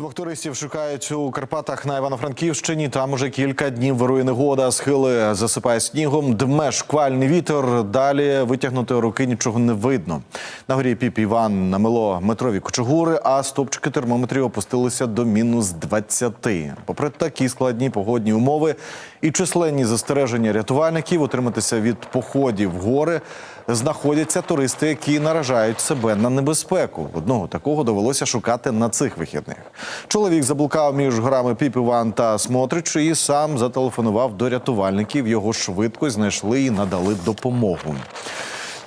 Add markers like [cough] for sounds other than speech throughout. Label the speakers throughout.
Speaker 1: Двох туристів шукають у Карпатах на Івано-Франківщині. Там уже кілька днів вирує негода, схили засипає снігом, дме шквальний вітер. Далі витягнути руки нічого не видно. На горі Піп Іван намело метрові кочегури, а стопчики термометрів опустилися до мінус 20. Попри такі складні погодні умови і численні застереження рятувальників утриматися від походів гори знаходяться туристи, які наражають себе на небезпеку. Одного такого довелося шукати на цих вихідних. Чоловік заблукав між горами Піп Іван та Смотрич і сам зателефонував до рятувальників. Його швидко знайшли і надали допомогу.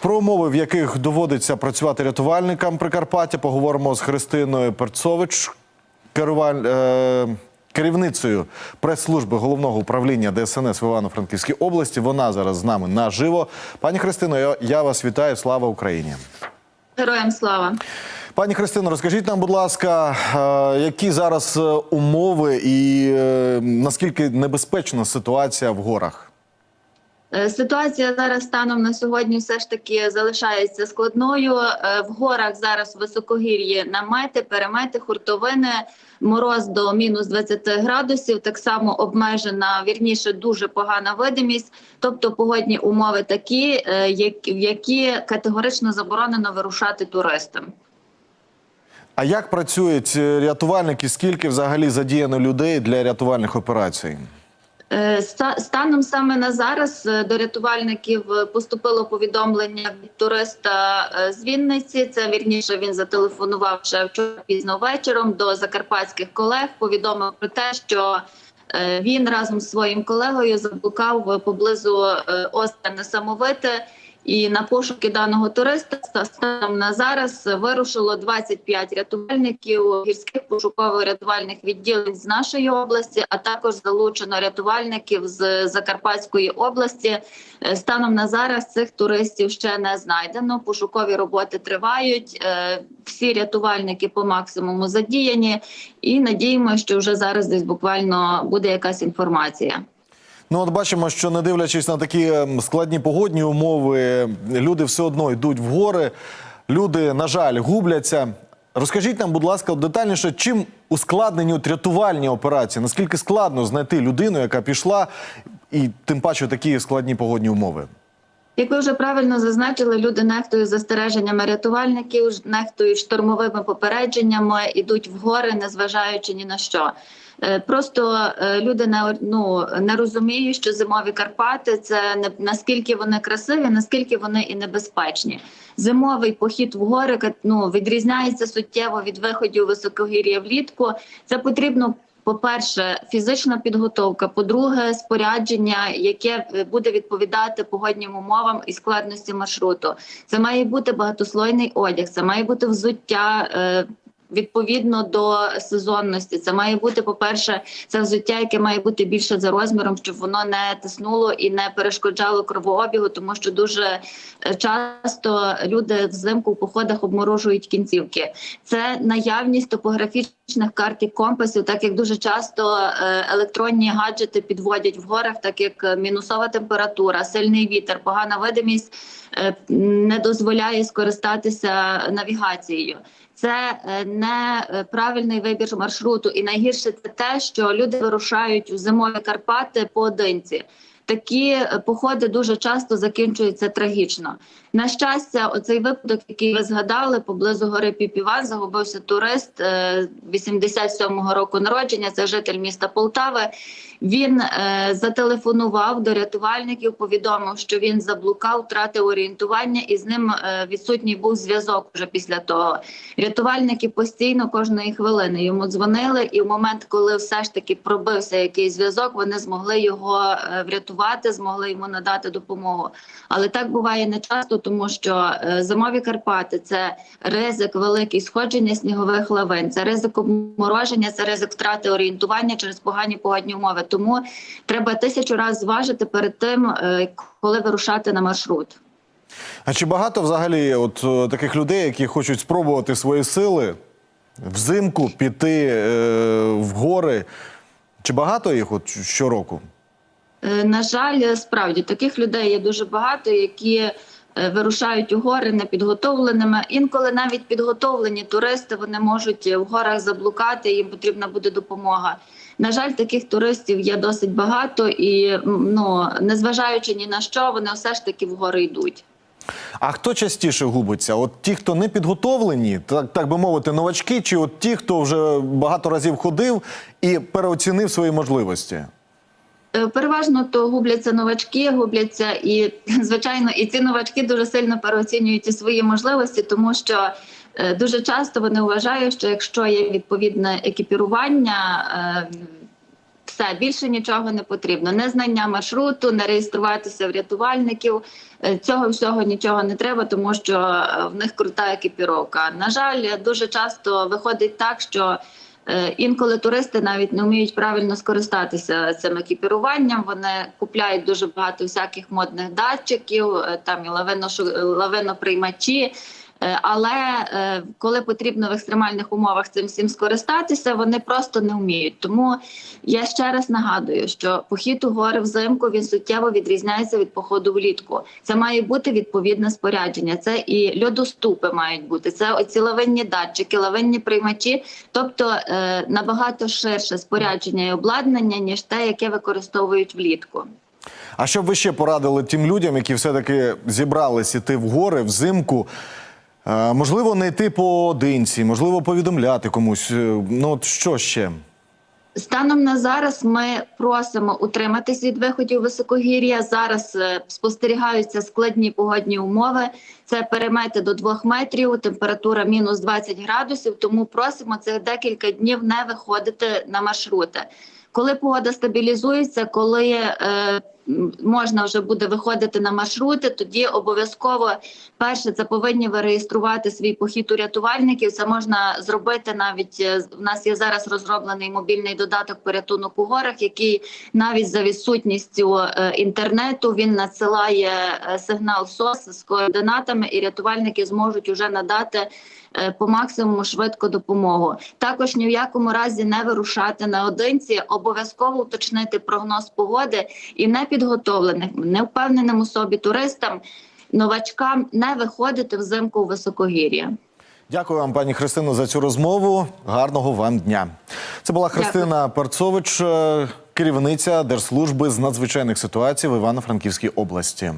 Speaker 1: Про умови, в яких доводиться працювати рятувальникам Прикарпаття, поговоримо з Христиною Перцович, керуваль... е... керівницею прес-служби головного управління ДСНС в Івано-Франківській області. Вона зараз з нами наживо. Пані Христино, я вас вітаю. Слава Україні.
Speaker 2: Героям слава.
Speaker 1: Пані Христино, розкажіть нам, будь ласка, е, які зараз е, умови і е, наскільки небезпечна ситуація в горах?
Speaker 2: Ситуація зараз станом на сьогодні все ж таки залишається складною. В горах зараз високогір'ї намети, перемети, хуртовини, мороз до мінус 20 градусів. Так само обмежена, вірніше, дуже погана видимість. Тобто погодні умови такі, в які категорично заборонено вирушати туристам.
Speaker 1: А як працюють е, рятувальники? Скільки взагалі задіяно людей для рятувальних операцій?
Speaker 2: Е, Станом саме на зараз е, до рятувальників поступило повідомлення від туриста з Вінниці. Це вірніше він зателефонував ще вчора пізно вечором до закарпатських колег. Повідомив про те, що він разом з своїм колегою заблукав поблизу озера Несамовите. І на пошуки даного туриста станом на зараз вирушило 25 рятувальників гірських пошуково-рятувальних відділень з нашої області, а також залучено рятувальників з Закарпатської області. Е, Станом на зараз цих туристів ще не знайдено. Пошукові роботи тривають. Е, Всі рятувальники по максимуму задіяні, і надіємося, що вже зараз десь буквально буде якась інформація.
Speaker 1: Ну, от бачимо, що не дивлячись на такі ем, складні погодні умови, люди все одно йдуть в гори. Люди, на жаль, губляться. Розкажіть нам, будь ласка, детальніше, чим ускладнені от рятувальні операції? Наскільки складно знайти людину, яка пішла, і тим паче такі складні погодні умови?
Speaker 2: Як ви вже правильно зазначили, люди нехтують застереженнями рятувальників, нехтують штормовими попередженнями, ідуть в гори, незважаючи ні на що. Е, Просто е, люди не ну не розуміють, що зимові Карпати це не наскільки вони красиві, наскільки вони і небезпечні. Зимовий похід в гори ну, відрізняється суттєво від виходів високогір'я влітку. Це потрібно по-перше, фізична підготовка. По-друге, спорядження, яке е, буде відповідати погоднім умовам і складності маршруту. Це має бути багатослойний одяг, це має бути взуття. Відповідно до сезонності, це має бути, по-перше, це взуття, яке має бути більше за розміром, щоб воно не тиснуло і не перешкоджало кровообігу, тому що дуже е, часто люди взимку в походах обморожують кінцівки. Це наявність топографічних карт і компасів, так як дуже часто е, електронні гаджети підводять в горах, так як е, мінусова температура, сильний вітер, погана видимість е, не дозволяє скористатися навігацією. Це неправильний вибір маршруту, і найгірше це те, що люди вирушають у зимові Карпати поодинці. Такі е, походи дуже часто закінчуються трагічно. На щастя, оцей випадок, який ви згадали, поблизу гори Піпіван, загубився турист е, 87-го року народження. Це житель міста Полтави. Він е, зателефонував до рятувальників, повідомив, що він заблукав, втратив орієнтування, і з ним е, відсутній був зв'язок вже після того. Рятувальники постійно кожної хвилини йому дзвонили, і в момент, коли все ж таки пробився якийсь зв'язок, вони змогли його е, врятувати, змогли йому надати допомогу. Але так буває не часто, тому що е, зимові Карпати це ризик великий сходження снігових лавин, це ризик обмороження, це ризик втрати орієнтування через погані погодні умови. Тому треба тисячу разів зважити перед тим, е, коли вирушати на маршрут.
Speaker 1: А чи багато взагалі от е, таких людей, які хочуть спробувати свої сили взимку піти е, в гори? Чи багато їх от щороку?
Speaker 2: Е, На жаль, справді таких людей є дуже багато, які вирушають у гори непідготовленими. Інколи навіть підготовлені туристи вони можуть в горах заблукати. Їм потрібна буде допомога. На жаль, таких туристів є досить багато, і ну незважаючи ні на що, вони все ж таки в гори йдуть.
Speaker 1: А хто частіше губиться? От ті, хто не підготовлені, так, так би мовити, новачки, чи от ті, хто вже багато разів ходив і переоцінив свої можливості?
Speaker 2: Е, Переважно то губляться новачки, губляться і [laughs] звичайно, і ці новачки дуже сильно переоцінюють і свої можливості, тому що е, дуже часто вони вважають, що якщо є відповідне екіпірування. е, Все більше нічого не потрібно. Не знання маршруту, не реєструватися в рятувальників. Цього всього нічого не треба, тому що в них крута екіпіровка. На жаль, дуже часто виходить так, що Інколи туристи навіть не вміють правильно скористатися цим екіпіруванням. Вони купляють дуже багато всяких модних датчиків, е, там і лавиноприймачі. Е, Але е, коли потрібно в екстремальних умовах цим всім скористатися, вони просто не вміють. Тому я ще раз нагадую, що похід у гори взимку він суттєво відрізняється від походу влітку. Це має бути відповідне спорядження. Це і льодоступи мають бути. Це оці лавинні датчики, лавинні приймачі, тобто е, набагато ширше спорядження і обладнання ніж те, яке використовують влітку.
Speaker 1: А що б ви ще порадили тим людям, які все-таки зібрались іти в гори взимку? Можливо, не йти поодинці, можливо, повідомляти комусь. Е, Ну, от що ще?
Speaker 2: Станом на зараз ми просимо утриматись від виходів високогір'я. Зараз е, спостерігаються складні погодні умови. Це перемети до 2 метрів, температура мінус 20 градусів. Тому просимо цих декілька днів не виходити на маршрути. Коли погода стабілізується, коли е, можна вже буде виходити на маршрути, тоді обов'язково перше це повинні ви реєструвати свій похід у рятувальників. Це можна зробити навіть е, в нас є зараз розроблений мобільний додаток порятунок у горах, який навіть за відсутністю е, інтернету він надсилає е, сигнал СОС з координатами, і рятувальники зможуть уже надати. По максимуму швидко допомогу. Також ні в якому разі не вирушати наодинці, обов'язково уточнити прогноз погоди і непідготовлених, невпевненим у собі туристам, новачкам не виходити взимку у високогір'я.
Speaker 1: Дякую вам, пані Христино, за цю розмову. Гарного вам дня. Це була Христина Перцович, е, керівниця Держслужби з надзвичайних ситуацій в Івано-Франківській області.